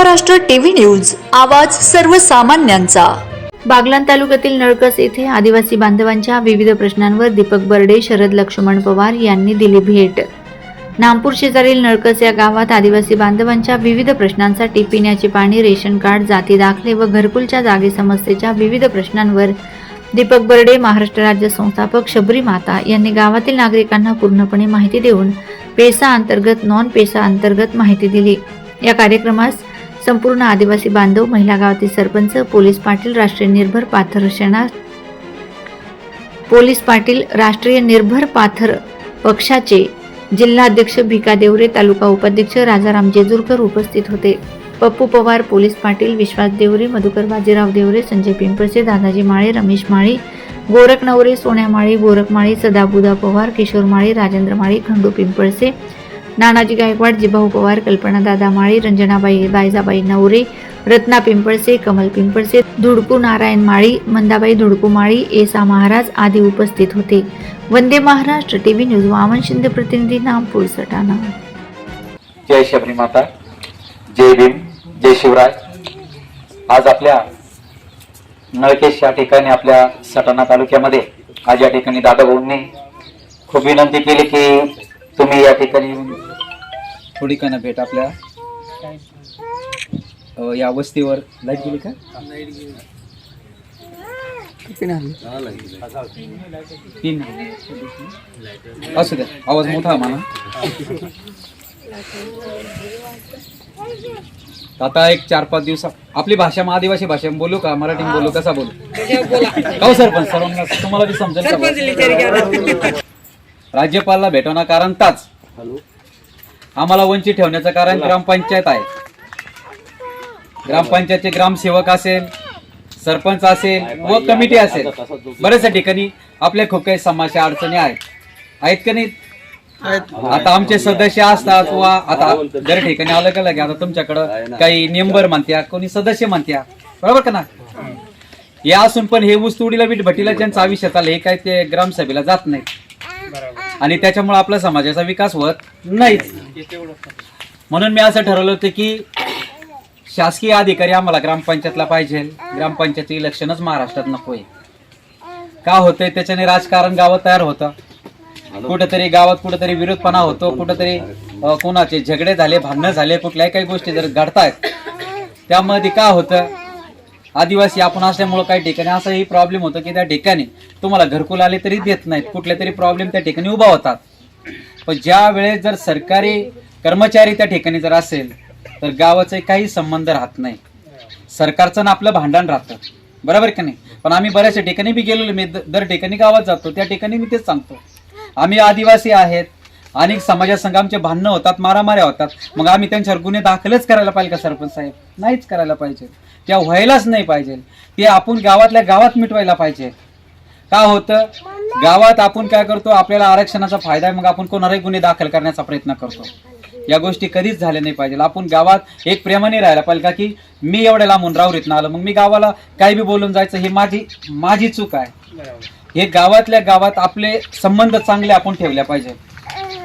Maharashtra TV news आवाज सर्वसामान्यांचा. बागलाण तालुक्यातील नळकस येथे आदिवासी बांधवांच्या विविध प्रश्नांवर दीपक बर्डे शरद लक्ष्मण पवार यांनी दिली भेट. नामपूर शेजारील नळकस या गावात आदिवासी बांधवांच्या विविध प्रश्नांसाठी पिण्याचे पाणी रेशन कार्ड जाती दाखले व घरकुलच्या जागे समस्येच्या विविध प्रश्नांवर दीपक बर्डे महाराष्ट्र राज्य संस्थापक शबरी माता यांनी गावातील नागरिकांना पूर्णपणे माहिती देऊन पेसा अंतर्गत नॉन पेसा अंतर्गत माहिती दिली. या कार्यक्रमास संपूर्ण आदिवासी बांधव महिला गावातील सरपंच पोलीस पाटील राष्ट्रीय निर्भर पाथर सेना पोलीस पाटील राष्ट्रीय निर्भर पाथर पक्षाचे जिल्हाध्यक्ष भिका देवरे तालुका उपाध्यक्ष राजाराम जेजूरकर उपस्थित होते. पप्पू पवार पोलीस पाटील विश्वास देवरे मधुकर बाजीराव देवरे संजय पिंपळसे दादाजी माळे रमेश माळी गोरख नवरे सोन्या माळी गोरख माळी सदाबुदा पवार किशोर माळी राजेंद्र माळी खंडू पिंपळसे नानाजी गायकवाड जिभाऊ पवार कल्पनादादा माळी रंजनाबाई बायजाबाई नवरे रत्ना पिंपळसे कमल पिंपळसे धुडकू नारायण माळी मंदाबाई धुडकू माळी एसा महाराज आदी उपस्थित होते. वंदे महाराष्ट्र टीव्ही न्यूज वामन शिंदे प्रतिनिधी नामपूर सटाणा. जय शबरी माता जय भीम जय शिवराज आज आपल्या नळकेश या ठिकाणी आपल्या सटाणा तालुक्यामध्ये आज या ठिकाणी दादा खूप विनंती केली की तुम्ही या ठिकाणी येऊन थोडी का ना भेट आपल्या. अ, या वस्तीवर लाइट गेली का? किती असू द्या आवाज मोठा आहे म्हणा. आता एक चार पाच दिवस आपली भाषा मग आदिवासी भाषा बोलू का? मराठी बोलू कसा बोलू? हो सरपंच? सर्वांना तुम्हाला बी समजेल का? राज्यपालला भेटवणं कारण ताच आम्हाला वंचित ठेवण्याचं कारण ग्रामपंचायत आहे. ग्रामपंचायतचे ग्रामसेवक असेल सरपंच असेल व कमिटी असेल. बऱ्याचशा ठिकाणी आपल्या खूप काही समस्या अडचणी आहेत. आहेत का नाही आता आमचे सदस्य असतात किंवा आता दर ठिकाणी अलग अलग आहे आता तुमच्याकडं काही मेंबर म्हणत्या कोणी सदस्य म्हणत्या. बरोबर का ना? हे असून पण हे ऊस तुडीला बीट भटीला ज्यांचं आयुष्य चाललं हे काय ते ग्रामसभेला जात नाही आणि त्याच्यामुळे आपल्या समाजाचा विकास होत नाहीच. म्हणून मी असं ठरवलं होतं की शासकीय अधिकारी आम्हाला ग्रामपंचायतला पाहिजे. ग्रामपंचायत इलेक्शनच महाराष्ट्रात नकोय का होतंय? त्याच्याने राजकारण गावात तयार होतं. कुठेतरी गावात कुठेतरी विरोधपणा होतो कुठेतरी कोणाचे झगडे झाले भांडणं झाले कुठल्याही काही गोष्टी जर घडतायत त्यामध्ये काय होतं? आदिवासी आपण असल्यामुळं काही ठिकाणी असाही प्रॉब्लेम होतो की त्या ठिकाणी तुम्हाला घरकुल आले तरी देत नाहीत. कुठले तरी प्रॉब्लेम त्या ठिकाणी उभा होतात. पण ज्या वेळेस जर सरकारी कर्मचारी त्या ठिकाणी जर असेल तर गावाचा काही संबंध राहत नाही. सरकारचं ना आपलं भांडण राहतं. बरोबर का नाही? पण आम्ही बऱ्याचशा ठिकाणी बी गेलेलो. मी दर ठिकाणी गावात जातो. त्या ठिकाणी मी तेच सांगतो. आम्ही आदिवासी आहेत. अनेक समाजात आमचे भांडणं होतात मारामाऱ्या होतात. मग आम्ही त्यांच्यावर गुन्हे दाखलच करायला पाहिजे का सरपंच साहेब? नाहीच करायला पाहिजे. त्या व्हायलाच नाही पाहिजे. ते आपण गावातल्या गावात मिटवायला पाहिजे. का होतं? गावात आपण काय करतो? आपल्याला आरक्षणाचा फायदा आहे मग आपण कोणालाही गुन्हे दाखल करण्याचा प्रयत्न करतो. या गोष्टी कधीच झाल्या नाही पाहिजे आपण गावात एक प्रेमाने राहायला पाहिजे का की मी एवढ्या लांबून राहुरीतनं आलो मग मी गावाला काही बी बोलून जायचं हे माझी माझी चूक आहे. हे गावातल्या गावात आपले संबंध चांगले आपण ठेवल्या पाहिजे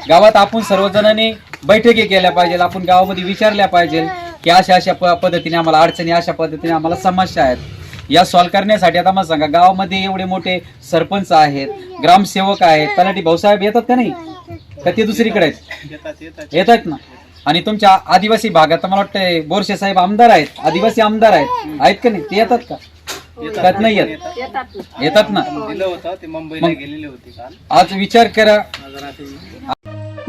गावात आपण सर्वजणांनी बैठकी केल्या पाहिजे आपण गावामध्ये विचारल्या पाहिजे की अशा अशा प- पद्धतीने आम्हाला अडचणी अशा पद्धतीने आम्हाला समस्या आहेत. या सॉल्व्ह करण्यासाठी आता मला सांगा गावामध्ये एवढे मोठे सरपंच आहेत ग्रामसेवक आहेत तलाठी भाऊसाहेब येतात का नाही? का ते दुसरीकडे आहेत? येतात ना. आणि तुमच्या आदिवासी भागात मला वाटतं बोरशे साहेब आमदार आहेत आदिवासी आमदार आहेत. आहेत का नाही? ते येतात का? येतात. नाही येत? येतात. ना. मग आज विचार करा.